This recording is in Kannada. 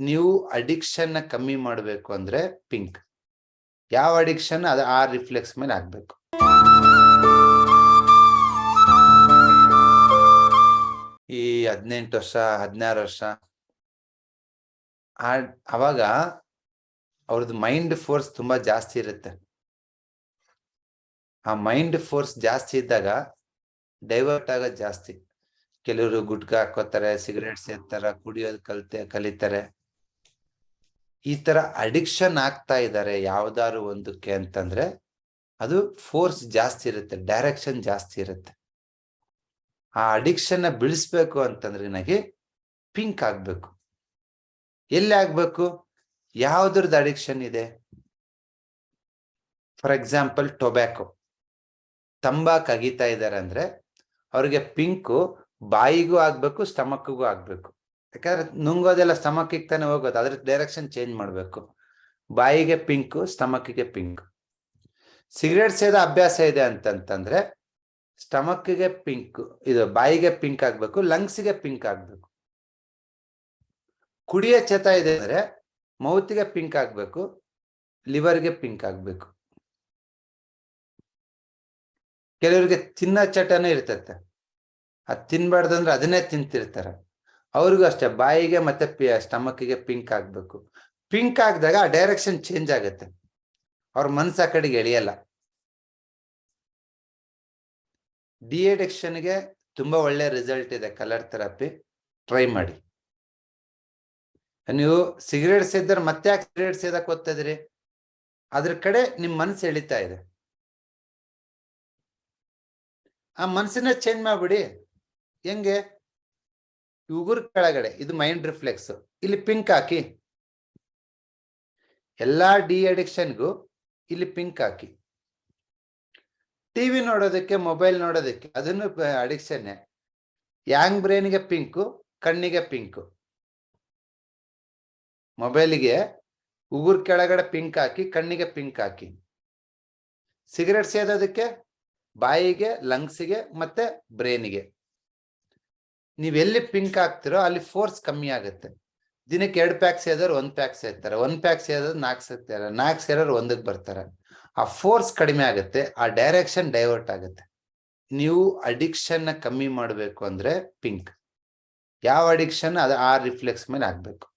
ನೀವು ಅಡಿಕ್ಷನ್ನ ಕಮ್ಮಿ ಮಾಡಬೇಕು ಅಂದ್ರೆ ಪಿಂಕ್ ಯಾವ ಅಡಿಕ್ಷನ್ ಅದು ಆ ರಿಫ್ಲೆಕ್ಸ್ ಮೇಲೆ ಆಗ್ಬೇಕು. ಈ ಹದಿನೆಂಟು ವರ್ಷ, ಹದಿನಾರು ವರ್ಷ. ಅವಾಗ ಅವ್ರದ್ದು ಮೈಂಡ್ ಫೋರ್ಸ್ ತುಂಬಾ ಜಾಸ್ತಿ ಇರುತ್ತೆ. ಆ ಮೈಂಡ್ ಫೋರ್ಸ್ ಜಾಸ್ತಿ ಇದ್ದಾಗ ಡೈವರ್ಟ್ ಆಗೋದು ಜಾಸ್ತಿ. ಕೆಲವರು ಗುಟ್ಕಾ ಹಾಕೋತಾರೆ ಸಿಗರೇಟ್ ಸೇರ್ತಾರ ಕುಡಿಯೋದು ಕಲಿತೆ, ಕಲಿತಾರೆ. ಈ ತರ ಅಡಿಕ್ಷನ್ ಆಗ್ತಾ ಇದ್ದಾರೆ ಯಾವ್ದಾದ್ರು ಒಂದಕ್ಕೆ ಅಂತಂದ್ರೆ ಅದು ಫೋರ್ಸ್ ಜಾಸ್ತಿ ಇರುತ್ತೆ ಡೈರೆಕ್ಷನ್ ಜಾಸ್ತಿ ಇರುತ್ತೆ. ಆ ಅಡಿಕ್ಷನ್ನ ಬಿಡಿಸ್ಬೇಕು ಅಂತಂದ್ರೆ ನನಗೆ ಪಿಂಕ್ ಆಗ್ಬೇಕು. ಎಲ್ಲಿ ಆಗ್ಬೇಕು? ಯಾವ್ದ್ರದ್ದು ಅಡಿಕ್ಷನ್ ಇದೆ? ಫಾರ್ ಎಕ್ಸಾಂಪಲ್ ಟೊಬ್ಯಾಕೊ ತಂಬಾಕ್ ಅಗಿತಾ ಇದ್ದಾರೆ ಅಂದ್ರೆ ಅವ್ರಿಗೆ ಪಿಂಕು ಬಾಯಿಗೂ ಆಗ್ಬೇಕು ಸ್ಟಮಕ್ಗೂ ಆಗ್ಬೇಕು. ಯಾಕಂದ್ರೆ ನುಂಗೋದೆಲ್ಲ ಸ್ಟಮಕ್ಕಿಗೆ ತಾನೇ ಹೋಗೋದು. ಅದ್ರ ಡೈರೆಕ್ಷನ್ ಚೇಂಜ್ ಮಾಡಬೇಕು. ಬಾಯಿಗೆ ಪಿಂಕು ಸ್ಟಮಕ್ಕಿಗೆ ಪಿಂಕ್ ಸಿಗರೇಟ್ ಸೇದ ಅಭ್ಯಾಸ ಇದೆ ಅಂತಂತಂದ್ರೆ ಸ್ಟಮಕ್ಗೆ ಪಿಂಕ್ ಇದು ಬಾಯಿಗೆ ಪಿಂಕ್ ಆಗ್ಬೇಕು ಲಂಗ್ಸ್ಗೆ ಪಿಂಕ್ ಆಗ್ಬೇಕು. ಕುಡಿಯ ಚೇತ ಇದೆ ಅಂದ್ರೆ ಮೌತ್ಗೆ ಪಿಂಕ್ ಆಗ್ಬೇಕು ಲಿವರ್ಗೆ ಪಿಂಕ್ ಆಗ್ಬೇಕು. ಕೆಲವರಿಗೆ ತಿನ್ನೋ ಚಟನೂ ಇರ್ತತೆ. ಅದು ತಿನ್ಬಾರ್ದಂದ್ರೆ ಅದನ್ನೇ ತಿಂತಿರ್ತಾರೆ. ಅವ್ರಿಗೂ ಅಷ್ಟೇ, ಬಾಯಿಗೆ ಮತ್ತೆ ಪಿ, ಸ್ಟಮಕ್ಗೆ ಪಿಂಕ್ ಆಗ್ಬೇಕು. ಪಿಂಕ್ ಆಗಿದಾಗ ಆ ಡೈರೆಕ್ಷನ್ ಚೇಂಜ್ ಆಗುತ್ತೆ. ಅವ್ರ ಮನ್ಸ ಆ ಕಡೆಗೆ ಎಳೆಯಲ್ಲ. ಡಿ ಗೆ ತುಂಬಾ ಒಳ್ಳೆ ರಿಸಲ್ಟ್ ಇದೆ ಕಲರ್ ಥೆರಪಿ ಟ್ರೈ ಮಾಡಿ. ನೀವು ಸಿಗರೇಟ್ ಸೇದ್ರೆ ಮತ್ತೆ ಯಾಕೆ ಸಿಗರೇಟ್ ಸೇದಕ್ ಓದ್ತಿದ್ರಿ ಅದ್ರ ಕಡೆ ನಿಮ್ ಮನ್ಸು ಎಳಿತಾ ಇದೆ. ಆ ಮನ್ಸನ್ನ ಚೇಂಜ್ ಮಾಡ್ಬಿಡಿ. ಹೆಂಗೆ? ಉಗುರ್ ಕೆಳಗಡೆ, ಇದು ಮೈಂಡ್ ರಿಫ್ಲೆಕ್ಸ್ ಇಲ್ಲಿ ಪಿಂಕ್ ಹಾಕಿ. ಎಲ್ಲಾ ಡಿ ಅಡಿಕ್ಷನ್ಗೂ ಇಲ್ಲಿ ಪಿಂಕ್ ಹಾಕಿ. ಟಿವಿ ನೋಡೋದಕ್ಕೆ ಮೊಬೈಲ್ ನೋಡೋದಕ್ಕೆ, ಅದನ್ನು ಅಡಿಕ್ಷನ್ ಯಾಂಗ್ ಬ್ರೈನ್ಗೆ ಪಿಂಕು ಕಣ್ಣಿಗೆ ಪಿಂಕು ಮೊಬೈಲ್ಗೆ ಉಗುರ್ ಕೆಳಗಡೆ ಪಿಂಕ್ ಹಾಕಿ, ಕಣ್ಣಿಗೆ ಪಿಂಕ್ ಹಾಕಿ. ಸಿಗರೆಟ್ ಸೇದೋದಕ್ಕೆ, ಬಾಯಿಗೆ ಲಂಗ್ಸಿಗೆ ಮತ್ತೆ ಬ್ರೈನಿಗೆ ನೀವೆಲ್ಲಿ ಪಿಂಕ್ ಹಾಕ್ತಿರೋ ಅಲ್ಲಿ ಫೋರ್ಸ್ ಕಮ್ಮಿ ಆಗುತ್ತೆ. ದಿನಕ್ಕೆ ಎರಡು ಪ್ಯಾಕ್ ಸೇದೋರು ಒಂದ್ ಪ್ಯಾಕ್ ಸೇರ್ತಾರೆ. ಒಂದ್ ಪ್ಯಾಕ್ ಸೇದೋರು ನಾಲ್ಕು ಸೇರ್ತಾರೆ. ನಾಲ್ಕು ಸೇರೋರು ಒಂದಕ್ಕೆ ಬರ್ತಾರೆ. ಆ ಫೋರ್ಸ್ ಕಡಿಮೆ ಆಗುತ್ತೆ. ಆ ಡೈರೆಕ್ಷನ್ ಡೈವರ್ಟ್ ಆಗುತ್ತೆ. ನೀವು ಅಡಿಕ್ಷನ್ ಕಮ್ಮಿ ಮಾಡಬೇಕು ಅಂದ್ರೆ ಪಿಂಕ್ ಯಾವ ಅಡಿಕ್ಷನ್ ಅದು ಆ ರಿಫ್ಲೆಕ್ಸ್ ಮೇಲೆ ಆಗ್ಬೇಕು.